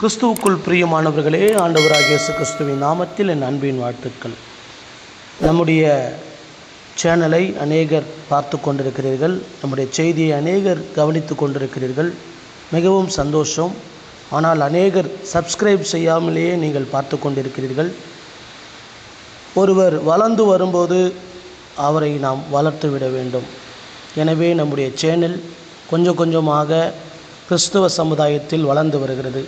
கிறிஸ்துவுக்குள் பிரியமானவர்களே ஆண்டவராக இயேசு கிறிஸ்துவின் நாமத்தில் என் அன்பின் வாழ்த்துக்கள். நம்முடைய சேனலை அநேகர் பார்த்து கொண்டிருக்கிறீர்கள். நம்முடைய செய்தியை அநேகர் கவனித்து கொண்டிருக்கிறீர்கள். மிகவும் சந்தோஷம். ஆனால் அநேகர் சப்ஸ்கிரைப் செய்யாமலேயே நீங்கள் பார்த்து கொண்டிருக்கிறீர்கள். ஒருவர் வளர்ந்து வரும்போது அவரை நாம் வளர்த்து விட வேண்டும். எனவே நம்முடைய சேனல் கொஞ்சம் கொஞ்சமாக கிறிஸ்துவ சமுதாயத்தில் வளர்ந்து வருகிறது.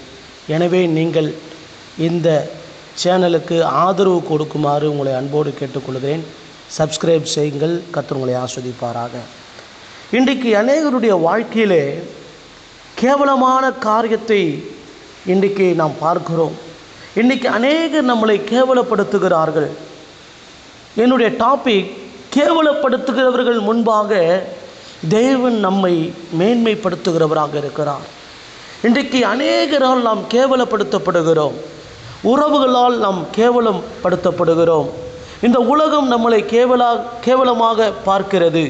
எனவே நீங்கள் இந்த சேனலுக்கு ஆதரவு கொடுக்குமாறு உங்களை அன்போடு கேட்டுக்கொள்கிறேன். சப்ஸ்கிரைப் செய்யுங்கள் கர்த்தர் உங்களை ஆஸ்வதிப்பாராக. இன்றைக்கு அநேகருடைய வாழ்க்கையிலே கேவலமான காரியத்தை இன்றைக்கு நாம் பார்க்கிறோம். இன்றைக்கு அநேகர் நம்மளை கேவலப்படுத்துகிறார்கள். என்னுடைய டாபிக் கேவலப்படுத்துகிறவர்கள் முன்பாக தேவன் நம்மை மேன்மைப்படுத்துகிறவராக இருக்கிறார். இன்றைக்கு அநேகரால் நாம் கேவலப்படுத்தப்படுகிறோம். உறவுகளால் நாம் கேவலப்படுத்தப்படுகிறோம். இந்த உலகம் நம்மளை கேவலா கேவலமாக பார்க்கிறது.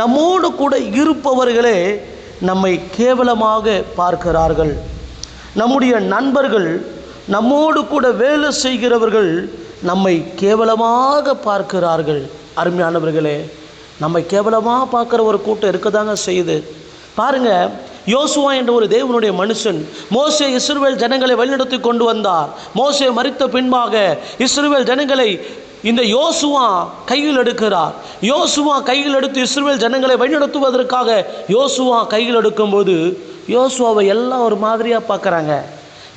நம்மோடு கூட இருப்பவர்களே நம்மை கேவலமாக பார்க்கிறார்கள். நம்முடைய நண்பர்கள் நம்மோடு கூட வேலை செய்கிறவர்கள் நம்மை கேவலமாக பார்க்கிறார்கள். அருமையானவர்களே நம்மை கேவலமாக பார்க்குற ஒரு கூட்டம் இருக்கதாங்க செய்யுது. பாருங்க யோசுவா என்ற ஒரு தேவனுடைய மனுஷன் மோசே இஸ்ரவேல் ஜனங்களை வழிநடத்தி கொண்டு வந்தார். மோசே மறித்த பின்பாக இஸ்ரவேல் ஜனங்களை இந்த யோசுவா கையில் எடுக்கிறார். யோசுவா கையில் எடுத்து இஸ்ரவேல் ஜனங்களை வழிநடத்துவதற்காக யோசுவா கையில் எடுக்கும்போது யோசுவாவை எல்லாம் ஒரு மாதிரியாக பார்க்குறாங்க.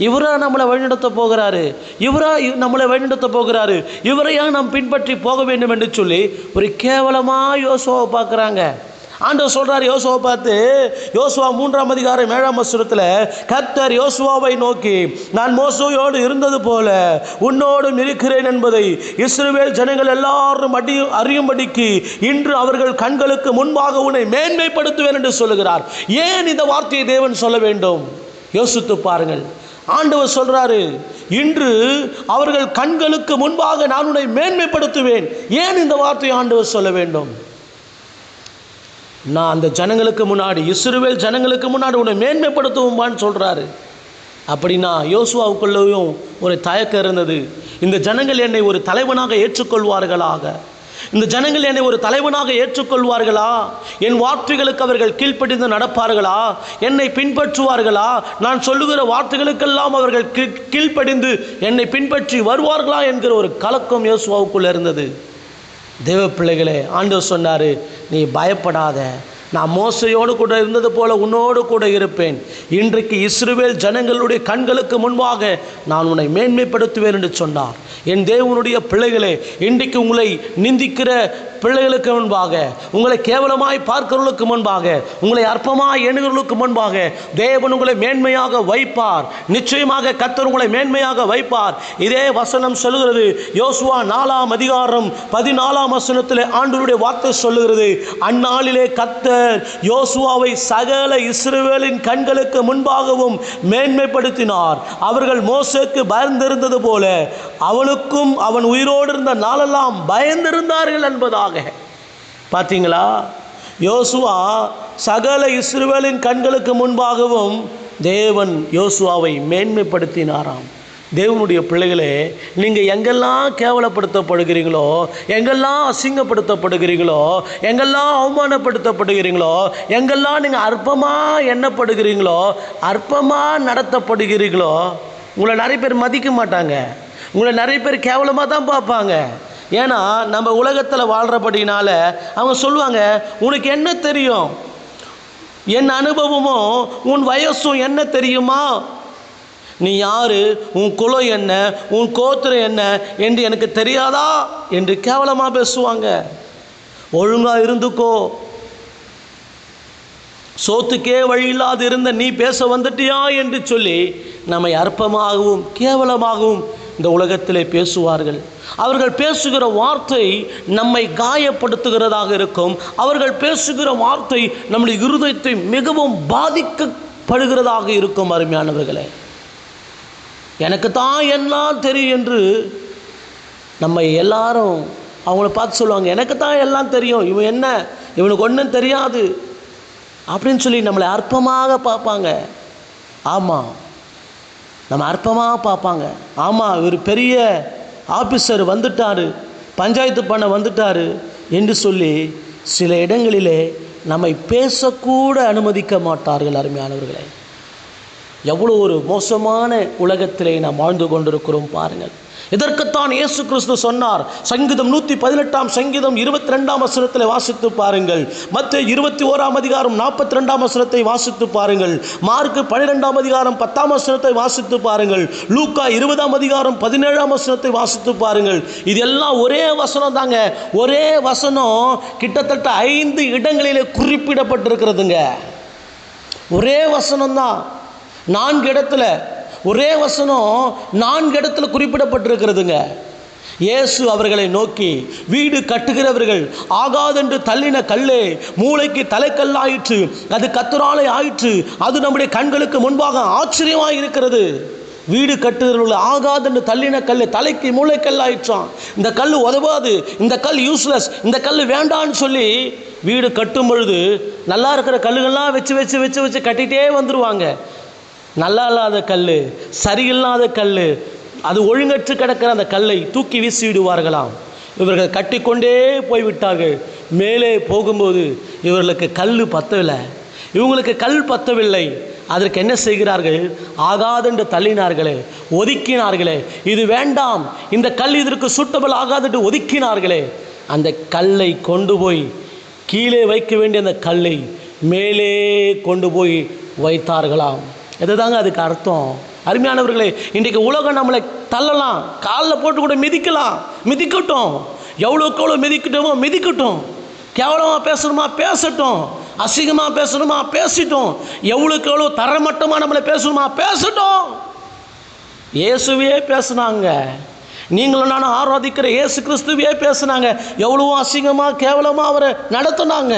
இவரா நம்மளை வழிநடத்த போகிறாரு. இவரா நம்மளை வழிநடத்த போகிறாரு. இவரையாக நாம் பின்பற்றி போக வேண்டும் என்று சொல்லி ஒரு கேவலமாக யோசுவாவை பார்க்குறாங்க. ஆண்டவர் சொல்கிறார் யோசுவை பார்த்து யோசுவா மூன்றாம் அதிகாரம் ஏழாம் வசனத்தில் கர்த்தர் யோசுவாவை நோக்கி நான் மோசுவையோடு இருந்தது போல உன்னோடும் இருக்கிறேன் என்பதை இஸ்ரேல் ஜனங்கள் எல்லாரும் அடி அறியும்படிக்கு இன்று அவர்கள் கண்களுக்கு முன்பாக உன்னை மேன்மைப்படுத்துவேன் என்று சொல்லுகிறார். ஏன் இந்த வார்த்தையை தேவன் சொல்ல வேண்டும்? யோசித்து பாருங்கள். ஆண்டவர் சொல்றாரு இன்று அவர்கள் கண்களுக்கு முன்பாக நான் உன்னை மேன்மைப்படுத்துவேன். ஏன் இந்த வார்த்தையை ஆண்டவர் சொல்ல வேண்டும்? நான் அந்த ஜனங்களுக்கு முன்னாடி இஸ்ரவேல் ஜனங்களுக்கு முன்னாடி உன்னை மேன்மைப்படுத்துவோம்பான்னு சொல்கிறாரு அப்படின்னா யோசுவாவுக்குள்ளேயும் ஒரு தயக்கம் இருந்தது. இந்த ஜனங்கள் என்னை ஒரு தலைவனாக ஏற்றுக்கொள்வார்களாக? இந்த ஜனங்கள் என்னை ஒரு தலைவனாக ஏற்றுக்கொள்வார்களா? என் வார்த்தைகளுக்கு அவர்கள் கீழ்ப்படிந்து நடப்பார்களா? என்னை பின்பற்றுவார்களா? நான் சொல்லுகிற வார்த்தைகளுக்கெல்லாம் அவர்கள் கீழ் கீழ்ப்படிந்து என்னை பின்பற்றி வருவார்களா என்கிற ஒரு கலக்கம் யோசுவாவுக்குள்ளே இருந்தது. தேவ பிள்ளைகளே ஆண்டவர் சொன்னார் நீ பயப்படாத. நான் மோசையோடு கூட இருந்தது போல உன்னோடு கூட இருப்பேன். இன்றைக்கு இஸ்ரேல் ஜனங்களுடைய கண்களுக்கு முன்பாக நான் உன்னை மேன்மைப்படுத்துவேன் என்று சொன்னார். என் தேவனுடைய பிள்ளைகளே இன்றைக்கு உங்களை நிந்திக்கிற பிள்ளைகளுக்கு முன்பாக உங்களை கேவலமாய் பார்க்கிறவர்களுக்கு முன்பாக உங்களை அற்பமாய் எண்ணுகிறவர்களுக்கு முன்பாக தேவன் உங்களை மேன்மையாக வைப்பார். நிச்சயமாக கத்தர் உங்களை மேன்மையாக வைப்பார். இதே வசனம் சொல்லுகிறது. யோசுவா நாலாம் அதிகாரம் பதினாலாம் வசனத்தில் ஆண்டவருடைய வார்த்தை சொல்லுகிறது. அந்நாளிலே கத்தர் யோசுவாவை சகல இஸ்ரேலின் கண்களுக்கு முன்பாகவும் மேன்மைப்படுத்தினார். அவர்கள் மோசேக்கு பயந்திருந்தது போல அவனுக்கும் அவன் உயிரோடு இருந்த நாளெல்லாம் பயந்திருந்தார்கள் என்பதாக பார்த்தீங்களா யோசுவா சகல இஸ்ரவேலின் கண்களுக்கு முன்பாகவும் தேவன் யோசுவாவை மேன்மைப்படுத்தினாராம். தேவனுடைய பிள்ளைகளே நீங்கள் எங்கெல்லாம் கேவலப்படுத்தப்படுகிறீங்களோ எங்கெல்லாம் அசிங்கப்படுத்தப்படுகிறீங்களோ எங்கெல்லாம் அவமானப்படுத்தப்படுகிறீங்களோ எங்கெல்லாம் நீங்கள் அற்பமாக எண்ணப்படுகிறீங்களோ அற்பமாக நடத்தப்படுகிறீங்களோ உங்களை நிறைய பேர் மதிக்க மாட்டாங்க. உங்களை நிறைய பேர் கேவலமாக தான் பார்ப்பாங்க. ஏன்னா நம்ம உலகத்தில் வாழ்கிறபடினால அவங்க சொல்லுவாங்க உனக்கு என்ன தெரியும்? என் அனுபவமும் உன் வயசும் என்ன தெரியுமா? நீ யாரு? உன் குலம் என்ன? உன் கோத்திரம் என்ன? என்று எனக்கு தெரியாதா? என்று கேவலமாக பேசுவாங்க. ஒழுங்கா இருந்துக்கோ. சோத்துக்கே வழி இல்லாது இருந்த நீ பேச வந்துட்டியா என்று சொல்லி நம்மை அற்பமாகவும் கேவலமாகவும் இந்த உலகத்திலே பேசுவார்கள். அவர்கள் பேசுகிற வார்த்தை நம்மை காயப்படுத்துகிறதாக இருக்கும். அவர்கள் பேசுகிற வார்த்தை நம்முடைய இருதயத்தை மிகவும் பாதிக்கப்படுகிறதாக இருக்கும் அருமையானவர்களே. எனக்கு தான் எல்லாம் தெரியும் என்று நம்ம எல்லாரும் அவங்கள பார்த்து சொல்லுவாங்க எனக்கு தான் எல்லாம் தெரியும். இவன் என்ன? இவனுக்கு ஒன்றும் தெரியாது. அப்படின்னு சொல்லி நம்மளை அற்பமாக பார்ப்பாங்க. ஆமாம். நம்ம அற்பமாக பார்ப்பாங்க. ஆமாம் இவர் பெரிய ஆஃபீஸர் வந்துட்டார். பஞ்சாயத்து பண்ண வந்துட்டார் என்று சொல்லி சில இடங்களிலே நம்மை பேசக்கூட அனுமதிக்க மாட்டார்கள் அருமையானவர்களே. எவ்வளோ ஒரு மோசமான உலகத்திலே நாம் வாழ்ந்து கொண்டிருக்கிறோம் பாருங்கள். இதற்குத்தான் இயேசு கிறிஸ்து சொன்னார். சங்கீதம் நூற்றி பதினெட்டாம் சங்கீதம் இருபத்தி ரெண்டாம் வசனத்தில் வாசித்து பாருங்கள். மற்ற இருபத்தி ஓராம் அதிகாரம் நாற்பத்தி ரெண்டாம் வசனத்தை வாசித்து பாருங்கள். மார்க்கு பன்னிரெண்டாம் அதிகாரம் பத்தாம் வசனத்தை வாசித்து பாருங்கள். லூக்கா இருபதாம் அதிகாரம் பதினேழாம் வசனத்தை வாசித்து பாருங்கள். இதெல்லாம் ஒரே வசனம் தாங்க. ஒரே வசனம் கிட்டத்தட்ட ஐந்து இடங்களிலே குறிப்பிடப்பட்டிருக்கிறதுங்க. ஒரே வசனம் தான். நான்கு இடத்துல. ஒரே வசனம் நான்கு இடத்துல குறிப்பிடப்பட்டிருக்கிறதுங்க. இயேசு அவர்களை நோக்கி வீடு கட்டுகிறவர்கள் ஆகாதென்று தள்ளின கல்லே மூளைக்கு தலைக்கல்லாயிற்று அது கத்துராலை ஆயிற்று அது நம்முடைய கண்களுக்கு முன்பாக ஆச்சரியமாக இருக்கிறது. வீடு கட்டுகிறவர்கள் ஆகாதென்று தள்ளின கல் தலைக்கு மூளைக்கல்லாயிற்றான் இந்த கல் உதவாது இந்த கல் யூஸ்லெஸ் இந்த கல் வேண்டான்னு சொல்லி வீடு கட்டும் பொழுது நல்லா இருக்கிற கல்லுகள்லாம் வச்சு வச்சு வச்சு வச்சு கட்டிகிட்டே வந்துடுவாங்க நல்லா இல்லாத கல் சரியில்லாத கல் அது ஒழுங்கற்று கிடக்கிற அந்த கல்லை தூக்கி வீசி விடுவார்களாம் இவர்கள் கட்டிக்கொண்டே போய்விட்டார்கள். மேலே போகும்போது இவர்களுக்கு கல் பத்தவில்லை. இவங்களுக்கு கல் பத்தவில்லை. அதற்கு என்ன செய்கிறார்கள்? ஆகாதென்று தள்ளினார்களே ஒதுக்கினார்களே இது வேண்டாம் இந்த கல் இதற்கு சூட்டபிள் ஆகாதென்று ஒதுக்கினார்களே. அந்த கல்லை கொண்டு போய் கீழே வைக்க வேண்டிய அந்த கல்லை மேலே கொண்டு போய் வைத்தார்களாம். இதுதாங்க அதுக்கு அர்த்தம்? அருமையானவர்களே இன்றைக்கு உலகம் நம்மளை தள்ளலாம். காலில் போட்டு கூட மிதிக்கலாம். மிதிக்கட்டும். எவ்வளோக்கு எவ்வளோ மிதிக்கட்டோமோ மிதிக்கட்டும். கேவலமாக பேசணுமா பேசட்டும். அசிங்கமாக பேசணுமா பேசிட்டோம். எவ்வளோக்கு எவ்வளோ தரமட்டமாக நம்மளை பேசணுமா பேசட்டும். இயேசுவே பேசுனாங்க. நீங்களும் நானும் ஆராதிக்கிற இயேசு கிறிஸ்துவே பேசுனாங்க. எவ்வளவோ அசிங்கமாக கேவலமாக அவரை நடத்துனாங்க.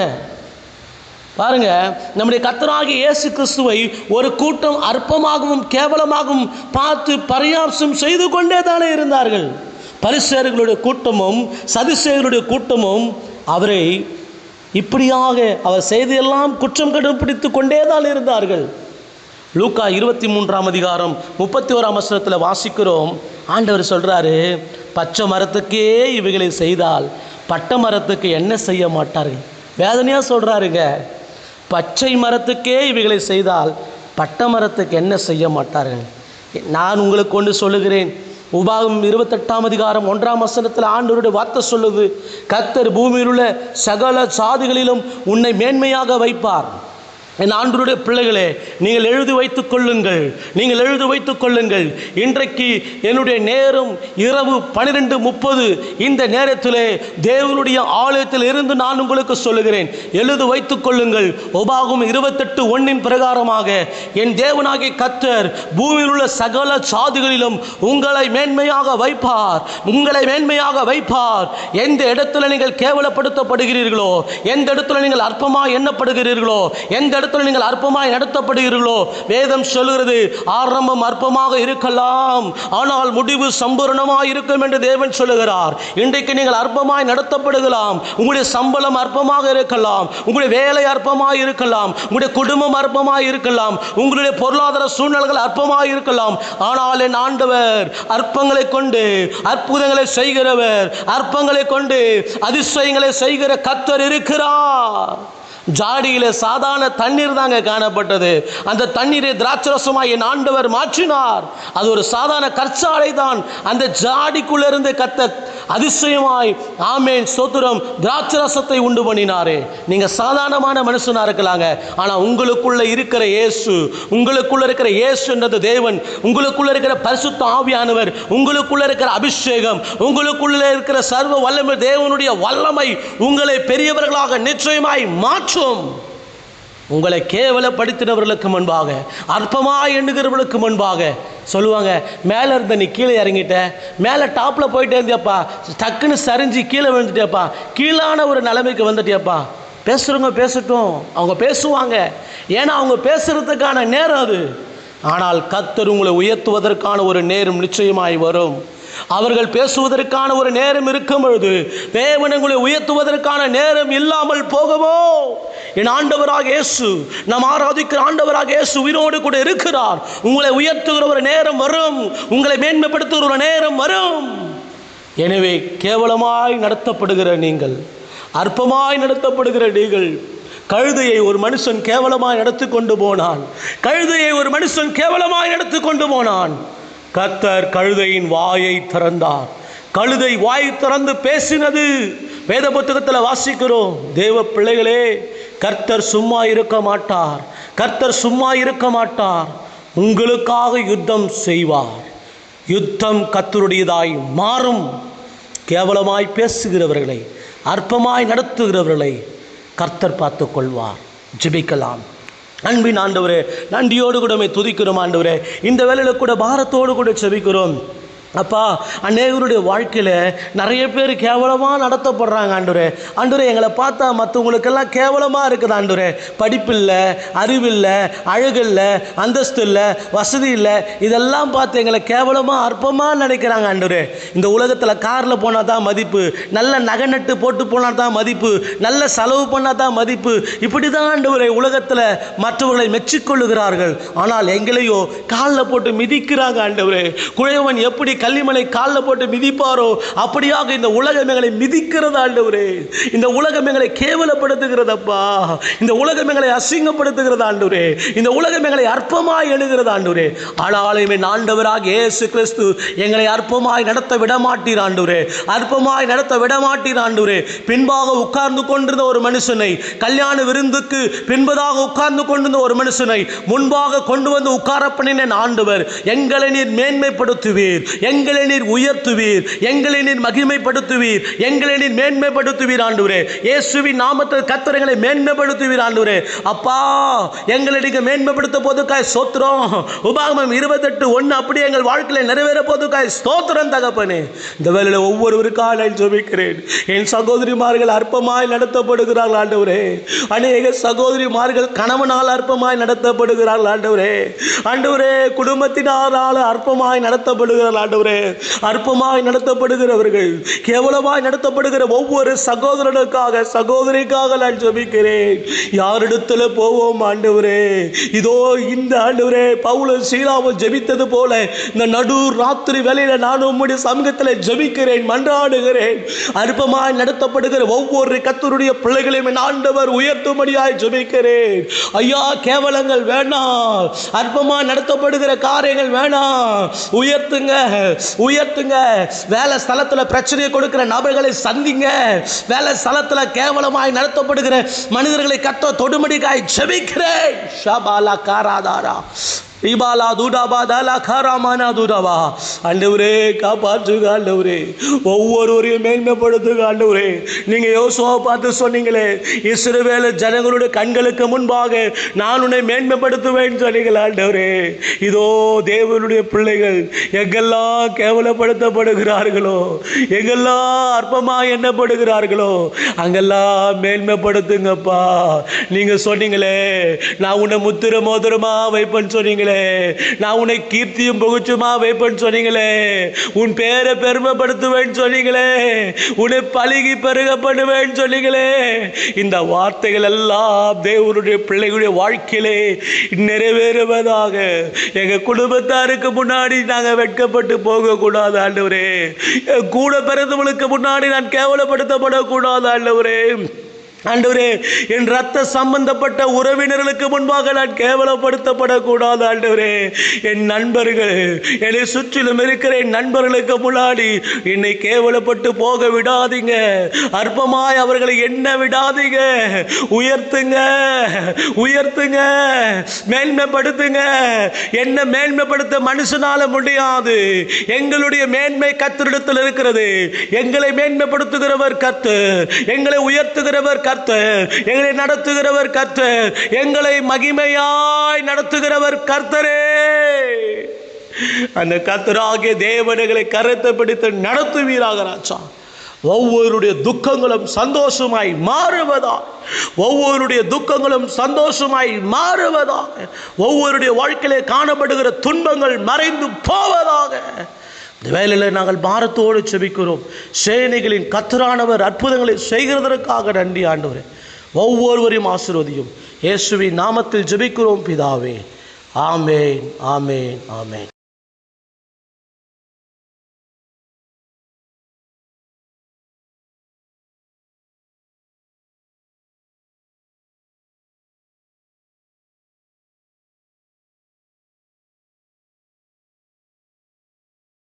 பாருங்க நம்முடைய கத்தராகிய இயேசு கிறிஸ்துவை ஒரு கூட்டம் அற்பமாகவும் கேவலமாகவும் பார்த்து பரியாசம் செய்து கொண்டே தானே இருந்தார்கள். பரிசேர்களுடைய கூட்டமும் சதிசேர்களுடைய கூட்டமும் அவரை இப்படியாக அவர் செய்தியெல்லாம் குற்றம் கண்டுபிடித்து கொண்டே தான் இருந்தார்கள். லூக்கா இருபத்தி மூன்றாம் அதிகாரம் முப்பத்தி ஓராம் வசனத்தில் வாசிக்கிறோம். ஆண்டவர் சொல்கிறாரு பச்சை மரத்துக்கே இவைகளை செய்தால் பட்ட மரத்துக்கு என்ன செய்ய மாட்டார்கள்? வேதனையாக சொல்கிறாருங்க பச்சை மரத்துக்கே இவைகளை செய்தால் பட்ட மரத்துக்கு என்ன செய்ய மாட்டார்கள்? நான் உங்களுக்கு கொண்டு சொல்லுகிறேன். உபாகம் இருபத்தெட்டாம் அதிகாரம் ஒன்றாம் வசனத்தில் ஆண்டவருடைய வார்த்தை சொல்லுது கத்தர் பூமியில் உள்ள சகல சாதிகளிலும் உன்னை மேன்மையாக வைப்பார். என் ஆண்டருடைய பிள்ளைகளே நீங்கள் எழுதி வைத்துக் கொள்ளுங்கள். நீங்கள் எழுதி வைத்துக் கொள்ளுங்கள். இன்றைக்கு என்னுடைய நேரம் இரவு பன்னிரெண்டு முப்பது. இந்த நேரத்திலே தேவனுடைய ஆலயத்தில் இருந்து நான் உங்களுக்கு சொல்லுகிறேன். எழுது வைத்துக் கொள்ளுங்கள். உபாகும் இருபத்தெட்டு ஒன்றின் பிரகாரமாக என் தேவனாகிய கத்தர் பூமியில் உள்ள சகல சாதிகளிலும் உங்களை மேன்மையாக வைப்பார். உங்களை மேன்மையாக வைப்பார். எந்த இடத்துல நீங்கள் கேவலப்படுத்தப்படுகிறீர்களோ எந்த இடத்துல நீங்கள் அற்பமாக எண்ணப்படுகிறீர்களோ எந்த இடத்துல நீங்கள் அற்பமாய் நடத்தப்படுகிறீர்களோ? வேதம் சொல்கிறது ஆரம்பம் அற்பமாக இருக்கலாம். ஆனால் முடிவு சம்பூர்ணமாக இருக்கும் என்று தேவன் சொல்லுகிறார். இன்றைக்கு நீங்கள் அற்பமாய் நடத்தப்படுகலாம். உங்களுடைய சம்பளம் அற்பமாக இருக்கலாம். உங்களுடைய வேலை அற்பமாக இருக்கலாம். உங்களுடைய குடும்பம் அற்பமாக இருக்கலாம். உங்களுடைய பொருளாதார சூழ்நிலைகள் அற்பமாக இருக்கலாம். ஆனால் என் ஆண்டவர் அற்பங்களை கொண்டு அற்புதங்களை செய்கிறவர் அற்பங்களை கொண்டு அதிசயங்களை செய்கிற கத்தர் இருக்கிறார். ஜாடியில் சாதாரண தண்ணீர் தாங்க காணப்பட்டது. அந்த தண்ணீரை திராட்சரசமாக என் ஆண்டவர் மாற்றினார். அது ஒரு சாதாரண கற்சாலை தான் அந்த ஜாடிக்குள்ளிருந்து கத்த அதிசயமாய் ஆமேன் சோத்துரம் திராட்சரசத்தை உண்டு பண்ணினாரே. நீங்கள் சாதாரணமான மனுஷனாக இருக்கலாங்க. ஆனால் உங்களுக்குள்ளே இருக்கிற இயேசு உங்களுக்குள்ளே இருக்கிற இயேசு என்றது தேவன். உங்களுக்குள்ளே இருக்கிற பரிசுத்த ஆவியானவர் உங்களுக்குள்ளே இருக்கிற அபிஷேகம் உங்களுக்குள்ளே இருக்கிற சர்வ வல்லமை தேவனுடைய வல்லமை உங்களை பெரியவர்களாக நிச்சயமாய் மாற்றும். உங்களை கேவலப்படுத்தினவர்களுக்கு முன்பாக அற்பமாக எண்ணுகிறவர்களுக்கு முன்பாக சொல்லுவாங்க மேலே இருந்த நீ கீழே இறங்கிட்ட மேலே டாப்பில் போயிட்டே இருந்தியப்பா டக்குன்னு சரிஞ்சு கீழே விழுந்துட்டியப்பா கீழான ஒரு நிலைமைக்கு வந்துட்டியப்பா. பேசுகிறவங்க பேசட்டும் அவங்க பேசுவாங்க. ஏன்னா அவங்க பேசுகிறதுக்கான நேரம் அது. ஆனால் கத்தர் உங்களை உயர்த்துவதற்கான ஒரு நேரம் நிச்சயமாய் வரும். அவர்கள் பேசுவதற்கான ஒரு நேரம் இருக்கும் பொழுது தேவன் உங்களை உயர்த்துவதற்கான நேரம் இல்லாமல் போகவோ? என் ஆண்டவராக இயேசு நாம் ஆராதிக்கிற ஆண்டவராக இயேசு உயிரோடு கூட இருக்கிறார். உங்களை உயர்த்துகிற ஒரு நேரம் வரும். உங்களை மேன்மைப்படுத்துகிற ஒரு நேரம் வரும். எனவே கேவலமாய் நடத்தப்படுகிற நீங்கள் அற்பமாய் நடத்தப்படுகிற நீங்கள் கழுதையை ஒரு மனுஷன் கேவலமாய் நடத்தி கொண்டு போனான் கழுதையை ஒரு மனுஷன் கேவலமாய் நடத்தி கொண்டு போனான் கத்தர் கழுதையின் வாயை திறந்தார். கழுதை வாய் திறந்து பேசினது. வேத புத்தகத்தில் வாசிக்கிறோம். தேவ பிள்ளைகளே கர்த்தர் சும்மா இருக்க மாட்டார். கர்த்தர் சும்மா இருக்க மாட்டார். உங்களுக்காக யுத்தம் செய்வார். யுத்தம் கத்தருடையதாய் மாறும். கேவலமாய் பேசுகிறவர்களை அற்பமாய் நடத்துகிறவர்களை கர்த்தர் பார்த்து கொள்வார் ஜிபிக்கலாம். அன்பின் ஆண்டவரே நன்றியோடு கூட துதிக்கிறோம் ஆண்டவரே. இந்த வேலையில் கூட பாரத்தோடு கூட செபிக்கிறோம். அப்பா அநேகருடைய வாழ்க்கையில் நிறைய பேர் கேவலமாக நடத்தப்படுறாங்க ஆண்டுரே ஆண்டுரே எங்களை பார்த்தா மற்றவங்களுக்கெல்லாம் கேவலமாக இருக்குது ஆண்டுரே படிப்பில்லை அறிவில்லை அழகில்லை அந்தஸ்து இல்லை வசதி இல்லை. இதெல்லாம் பார்த்து எங்களை கேவலமாக அற்பமாக நினைக்கிறாங்க ஆண்டுரே இந்த உலகத்தில் காரில் போனால் தான் மதிப்பு நல்ல நகை நட்டு போட்டு போனால் தான் மதிப்பு நல்ல செலவு பண்ணால் தான் மதிப்பு. இப்படி தான் ஆண்டவரே உலகத்தில் மற்றவர்களை மெச்சிக்கொள்ளுகிறார்கள். ஆனால் எங்களையோ காலில் போட்டு மிதிக்கிறாங்க ஆண்டவரே. குழைவன் எப்படி கள்ளிமலை காலில் போட்டு மிதிப்பாரோ? அப்படியாக இந்த உலகம் எங்களை மிதிக்கிறது ஆண்டவரே. இந்த உலகம் எங்களை கேவலப்படுத்துகிறதப்பா இந்த உலகம் எங்களை அசிங்கப்படுத்துகிறது ஆண்டவரே. இந்த உலகம் எங்களை அற்பமாய் எழுகிறது ஆண்டவரே. ஆனாலும் ஆண்டவராக இயேசு கிறிஸ்து எங்களை அற்பமாய் நடத்த விடமாட்டீர் ஆண்டவரே. அற்பமாய் நடத்த விடமாட்டீர் ஆண்டவரே. பின்பாக உட்கார்ந்து கொண்டிருந்த ஒரு மனுஷனை கல்யாண விருந்துக்கு பின்பதாக உட்கார்ந்து கொண்டிருந்த ஒரு மனுஷனை முன்பாக கொண்டு வந்து உட்கார பண்ணின ஆண்டவர் எங்களை நீர் மேன்மைப்படுத்துவீர். எங்களை நீர் உயர்த்துவீர் எங்களை நீர் மகிமைப்படுத்துவீர் எங்களை நீர் மேன்மைப்படுத்துவீர் ஆண்டவரே. இயேசுவின் நாமத்தில் கத்திரங்களை மேன்மைப்படுத்துவீர் ஆண்டவரே. அப்பா எங்களை நீங்கள் மேன்மைப்படுத்த போதுக்காய் சோத்திரம் உபாகமம் இருபத்தெட்டு ஒன்று அப்படியே எங்கள் வாழ்க்கையில் நிறைவேற போதுக்காய் ஸ்தோத்திரம் தகப்பனே. இந்த வேலையில் ஒவ்வொருவருக்காக நான் ஜெபிக்கிறேன். என் சகோதரிமார்கள் அற்பமாய் நடத்தப்படுகிறார்கள் ஆண்டவரே. அநேக சகோதரிமார்கள் கணவனால் அற்பமாய் நடத்தப்படுகிறார்கள் ஆண்டவரே. ஆண்டவரே குடும்பத்தினாரால் அற்பமாய் நடத்தப்படுகிறார்கள் ஆண்டவரே அற்பமாய் நடத்தப்படுகிறவர்கள் கேவலமாய் நடத்தப்படுகிற ஒவ்வொரு சகோதரனுக்காக சகோதரிக்காக நான் ஜபிக்கிறேன். யாரிடத்துல போவோம் ஆண்டவரே? இதோ இந்த ஆண்டவரே பவுல சீலாவும் ஜெபித்தது போல இந்த நடு ராத்திரி வேலையில நானும் உம்முடைய சமூகத்தில் ஜபிக்கிறேன் மன்றாடுகிறேன். அற்பமாய் நடத்தப்படுகிற ஒவ்வொரு கத்தருடைய பிள்ளைகளையும் ஆண்டவர் உயர்த்தும்படியாய் ஜபிக்கிறேன். ஐயா கேவலங்கள் வேணாம். அற்பமாய் நடத்தப்படுகிற காரியங்கள் வேணாம். உயர்த்துங்க. உயர்த்துங்க. வேலை ஸ்தலத்தில் பிரச்சனையை கொடுக்கிற நபர்களை சந்திங்க. வேலை ஸ்தலத்தில் கேவலமாய் நடத்தப்படுகிற மனிதர்களை கத்த தொடுமடிக்காய் ஜெபிக்கிறேன். ஷபாலா காராதாரா. இபாலா தூடாபா தாலா காராமானா தூடாபா ஆண்டவரே காப்பாற்று ஆண்டவரே. ஒவ்வொருவரையும் மேன்மைப்படுத்துங்க ஆண்டவரே. நீங்க யோசுவா பார்த்து சொன்னீங்களே இஸ்ரவேல ஜனங்களுடைய கண்களுக்கு முன்பாக நான் உன்னை மேன்மைப்படுத்துவேன் சொன்னீங்களா ஆண்டவரே. இதோ தேவனுடைய பிள்ளைகள் எங்கெல்லாம் கேவலப்படுத்தப்படுகிறார்களோ எங்கெல்லாம் அற்பமாக எண்ணப்படுகிறார்களோ அங்கெல்லாம் மேன்மைப்படுத்துங்கப்பா. நீங்க சொன்னீங்களே நான் உன்னை முத்திர மோதிரமா வைப்பேன்னு சொன்னீங்களே நான் உன்னை கீர்த்தியும் புகுச்சுமா வைப்பேன்னு சொன்னீங்களே. உன் பேரை பெருமைப்படுத்துவேன்னு சொன்னீங்களே. உன்னை பழகி பெருக பண்ணுவேன்னு சொன்னீங்களே. இந்த வார்த்தைகள் எல்லாம் தேவனுடைய பிள்ளைகளுடைய வாழ்க்கையிலே நிறைவேறுவதாக எங்கள் குடும்பத்தாருக்கு முன்னாடி நாங்கள் வெட்கப்பட்டு போகக்கூடாது ஆண்டவரே. கூட பிறந்தவங்களுக்கு முன்னாடி நான் கேவலப்படுத்தப்படக்கூடாது ஆண்டவரே. ஆண்டவரே என் ரத்த சம்பந்தப்பட்ட உறவினர்களுக்கு முன்பாக நான் கேவலப்படுத்தப்படக்கூடாது ஆண்டவரே. என் நண்பர்கள் என்னை சுற்றிலும் இருக்கிற என் நண்பர்களுக்கு முன்னாடி என்னை கேவலப்பட்டு போக விடாதீங்க. அற்பமாய் அவர்களை எண்ண விடாதீங்க. உயர்த்துங்க உயர்த்துங்க மேன்மைப்படுத்துங்க. என்ன மேன்மைப்படுத்த மனுஷனால முடியாது. எங்களுடைய மேன்மை கத்தரிடத்தில் இருக்கிறது. எங்களை மேன்மைப்படுத்துகிறவர் கத்து எங்களை உயர்த்துகிறவர் கத்து எங்களை நடத்துகிறவர் கத்து எங்களை மகிமையாய் நடத்துகிறவர் கர்த்தரே. அந்த கத்தராகிய தேவனைகளை கருத்தை பிடித்து நடத்துவீராக ராஜா. ஒவ்வொருடைய துக்கங்களும் சந்தோஷமாய் மாறுவதா? ஒவ்வொருடைய துக்கங்களும் சந்தோஷமாய் மாறுவதாக ஒவ்வொருடைய வாழ்க்கையிலே காணப்படுகிற துன்பங்கள் மறைந்து போவதாக இந்த வேலையில் நாங்கள் பாரத்தோடு செபிக்கிறோம். சேனைகளின் கத்தரானவர் அற்புதங்களை செய்கிறதற்காக நன்றி ஆண்டவரே. ஒவ்வொருவரையும் ஆசிர்வதியும். இயேசுவின் நாமத்தில் ஜெபிக்கிறோம் பிதாவே. ஆமேன் ஆமேன் ஆமேன்.